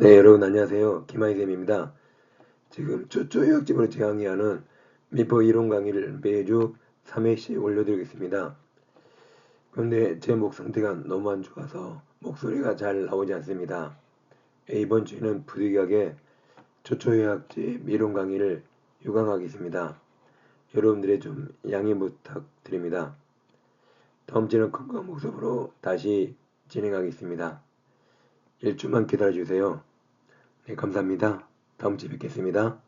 네, 여러분 안녕하세요. 김하이쌤입니다. 지금 초초유학집으로 재강의하는 미포 이론 강의를 매주 3회씩 올려드리겠습니다. 그런데 제 목 상태가 너무 안 좋아서 목소리가 잘 나오지 않습니다. 이번 주에는 부득이하게 초초유학집 이론 강의를 유강하겠습니다. 여러분들의 좀 양해 부탁드립니다. 다음 주는 건강한 모습으로 다시 진행하겠습니다. 일주만 기다려주세요. 네, 감사합니다. 다음 주에 뵙겠습니다.